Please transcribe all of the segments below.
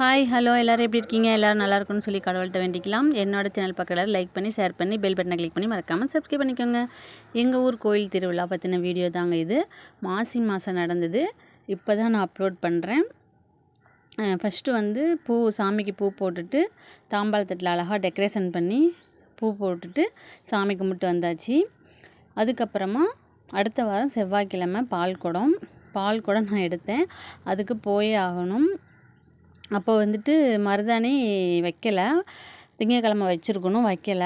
Hi hello எல்லோரும் எப்படி இருக்கீங்க? எல்லோரும் நல்லா இருக்கும்னு சொல்லி கடவுள்கிட்ட வேண்டிக்கலாம். என்னோட சேனல் பக்கம் லைக் பண்ணி ஷேர் பண்ணி பெல் பட்டனை கிளிக் பண்ணி மறக்காமல் சப்ஸ்கிரைப் பண்ணிக்கோங்க. எங்கள் ஊர் கோயில் திருவிழா பற்றின வீடியோ தாங்க இது. மாசி மாதம் நடந்தது. இப்போ தான் நான் அப்லோட் பண்ணுறேன் ஃபஸ்ட்டு வந்து பூ சாமிக்கு பூ போட்டுட்டு தாம்பாளத்தட்டில் அழகாக டெக்கரேஷன் பண்ணி பூ போட்டுட்டு சாமி கும்பிட்டு வந்தாச்சு. அதுக்கப்புறமா அடுத்த வாரம் செவ்வாய்க்கிழமை பால் குடம். பால் குடம் நான் எடுத்தேன். அதுக்கு போயே ஆகணும். அப்போ வந்துட்டு மருதாணி வைக்கலை. திங்கக்கிழம வச்சுருக்கணும் வைக்கல.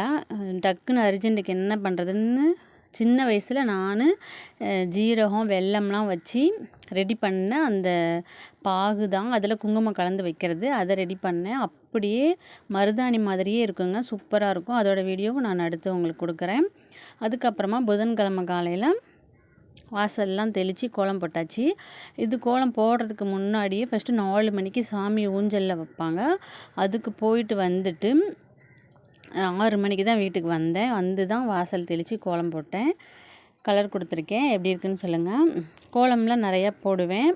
டக்குன்னு அர்ஜென்ட்டுக்கு என்ன பண்ணுறதுன்னு சின்ன வயசில் நான் ஜீரகம் வெல்லம்லாம் வச்சு ரெடி பண்ண அந்த பாகு தான். அதில் குங்குமம் கலந்து வைக்கிறது. அதை ரெடி பண்ணேன். அப்படியே மருதாணி மாதிரியே இருக்குங்க. சூப்பராக இருக்கும். அதோடய வீடியோவும் நான் அடுத்து உங்களுக்கு கொடுக்குறேன். அதுக்கப்புறமா புதன்கிழமை காலையில் வாசல்லாம் தெளித்து கோலம் போட்டாச்சு. இது கோலம் போடுறதுக்கு முன்னாடியே ஃபஸ்ட்டு நாலு மணிக்கு சாமி ஊஞ்சலில் வைப்பாங்க. அதுக்கு போயிட்டு வந்துட்டு ஆறு மணிக்கு தான் வீட்டுக்கு வந்தேன். வந்து தான் வாசல் தெளித்து கோலம் போட்டேன். கலர் கொடுத்துருக்கேன். எப்படி இருக்குன்னு சொல்லுங்கள் கோலம்லாம் நிறையா போடுவேன்.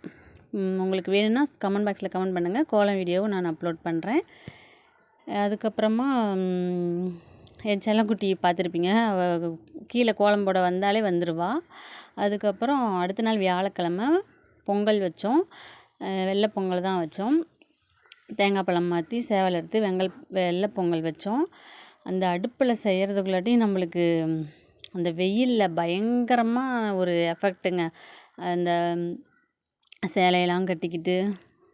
உங்களுக்கு வேணும்னா கமெண்ட் பாக்ஸில் கமெண்ட் பண்ணுங்கள் கோலம் வீடியோவும் நான் அப்லோட் பண்ணுறேன் அதுக்கப்புறமா என் செல்லக்குட்டி பார்த்துருப்பீங்க. அவள் கீழே கோலம் போட வந்தாலே வந்துடுவா அதுக்கப்புறம் அடுத்த நாள் வியாழக்கிழம பொங்கல் வச்சோம். வெள்ளை பொங்கல் தான் வச்சோம். தேங்காய் பழம் மாற்றி சேவல் எடுத்து வெங்கல் வெள்ளை பொங்கல் வச்சோம். அந்த அடுப்பில் செய்கிறதுக்குள்ளாட்டி நம்மளுக்கு அந்த வெயிலில் பயங்கரமாக ஒரு எஃபெக்ட்டுங்க அந்த சேலையெல்லாம் கட்டிக்கிட்டு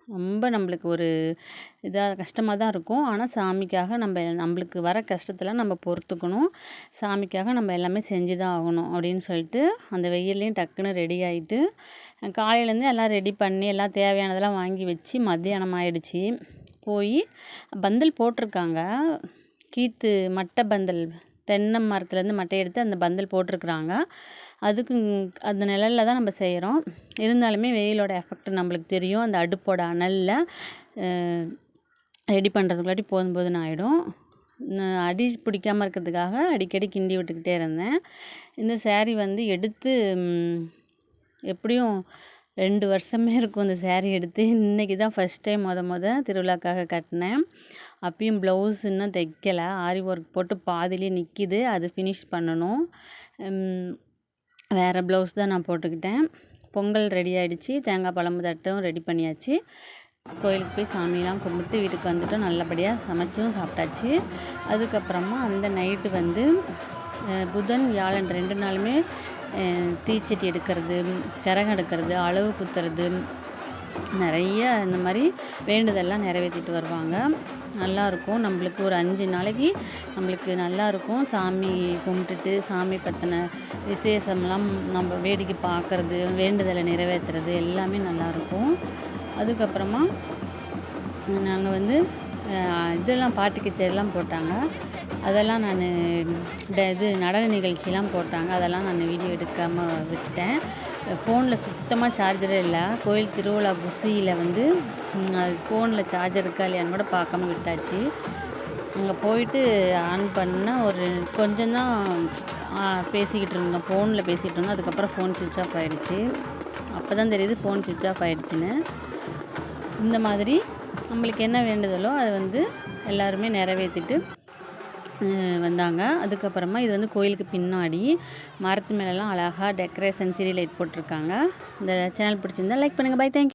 ரொம்ப நம்மளுக்கு ஒரு இதாக கஷ்டமாக தான் இருக்கும். ஆனால் சாமிக்காக நம்ம நம்மளுக்கு வர கஷ்டத்தில் நம்ம பொறுத்துக்கணும். சாமிக்காக நம்ம எல்லாமே செஞ்சு தான் ஆகணும் அப்படின்னு சொல்லிட்டு அந்த வெயில்லையும் டக்குன்னு ரெடி ஆகிட்டு காலையிலேருந்து எல்லாம் ரெடி பண்ணி எல்லாம் தேவையானதெல்லாம் வாங்கி வச்சு மத்தியானம் ஆகிடுச்சி போய் பந்தல் போட்டிருக்காங்க. கீத்து மட்டை பந்தல். தென்னை மரத்துலேருந்து மட்டை எடுத்து அந்த பந்தல் போட்டிருக்குறாங்க. அதுக்கு அந்த நிழல்ல தான் நம்ம செய்கிறோம். இருந்தாலுமே வெயிலோட எஃபெக்ட் நம்மளுக்கு தெரியும். அந்த அடுப்போட அனலில் ரெடி பண்ணுறதுக்குள்ளாட்டி போதும் போதும்னு ஆகிடும் அடி பிடிக்காம இருக்கிறதுக்காக அடிக்கடி கிண்டி விட்டுக்கிட்டே இருந்தேன். இந்த சேரீ வந்து எடுத்து எப்படியும் ரெண்டு வருஷமே இருக்கும் அந்த சேரீ எடுத்து. இன்றைக்கி தான் ஃபஸ்ட் டைம் மொத மொதல் திருவிழாக்காக கட்டினேன். அப்பயும் ப்ளவுஸ் இன்னும் தைக்கலை. ஆரி ஒர்க் போட்டு பாதிலே நிற்கிது அது ஃபினிஷ் பண்ணணும். வேறு ப்ளவுஸ் தான் நான் போட்டுக்கிட்டேன். பொங்கல் ரெடி ஆகிடுச்சி தேங்காய் பழம்பு தட்டும் ரெடி பண்ணியாச்சு. கோயிலுக்கு போய் சாமியெலாம் கும்பிட்டு வீட்டுக்கு வந்துட்டோம். நல்லபடியாக சமைச்சும் சாப்பிட்டாச்சு. அதுக்கப்புறமா அந்த நைட்டு வந்து புதன் வியாழன் ரெண்டு நாளுமே தீச்சட்டி எடுக்கிறது கரகம் எடுக்கிறது அளவு குத்துறது நிறைய இந்த மாதிரி வேண்டுதல்லாம் நிறைவேற்றிட்டு வருவாங்க. நல்லாயிருக்கும். நம்மளுக்கு ஒரு அஞ்சு நாளைக்கு நம்மளுக்கு நல்லாயிருக்கும். சாமி கும்பிட்டுட்டு சாமி பற்றின விசேஷம்லாம் நம்ம வேடிக்கை பார்க்குறது வேண்டுதலை நிறைவேற்றுறது எல்லாமே நல்லாயிருக்கும். அதுக்கப்புறமா நாங்கள் வந்து இதெல்லாம் பாட்டு கச்சேரிலாம் போட்டாங்க. அதெல்லாம் நான் இது நடன நிகழ்ச்சிலாம் போட்டாங்க. அதெல்லாம் நான் வீடியோ எடுக்காமல் விட்டுட்டேன். ஃபோனில் சுத்தமாக சார்ஜரே இல்லை. கோயில் திருவிழா குசியில் வந்து அது ஃபோனில் சார்ஜர் இருக்கா இல்லையான்னு கூட பார்க்காம விட்டாச்சு. அங்கே போயிட்டு ஆன் பண்ணால் ஒரு கொஞ்சம் தான் பேசிக்கிட்டு இருந்தோம். ஃபோனில் பேசிகிட்டு இருந்தோம். அதுக்கப்புறம் ஃபோன் சுவிட்ச் ஆஃப் ஆகிடுச்சு அப்போ தான் தெரியுது ஃபோன் சுவிட்ச் ஆஃப் ஆகிடுச்சின்னு இந்த மாதிரி நம்மளுக்கு என்ன வேண்டுதலோ அதை வந்து எல்லாருமே நிறைவேற்றிட்டு வந்தாங்க. அதுக்கப்புறமா இது வந்து கோயிலுக்கு பின்னாடி மரத்து மேலெலாம் அழகாக டெக்கரேஷன் சிடி லைட் போட்டிருக்காங்க. இந்த சேனல் பிடிச்சிருந்தா லைக் பண்ணுங்கள் பை தேங்க்யூ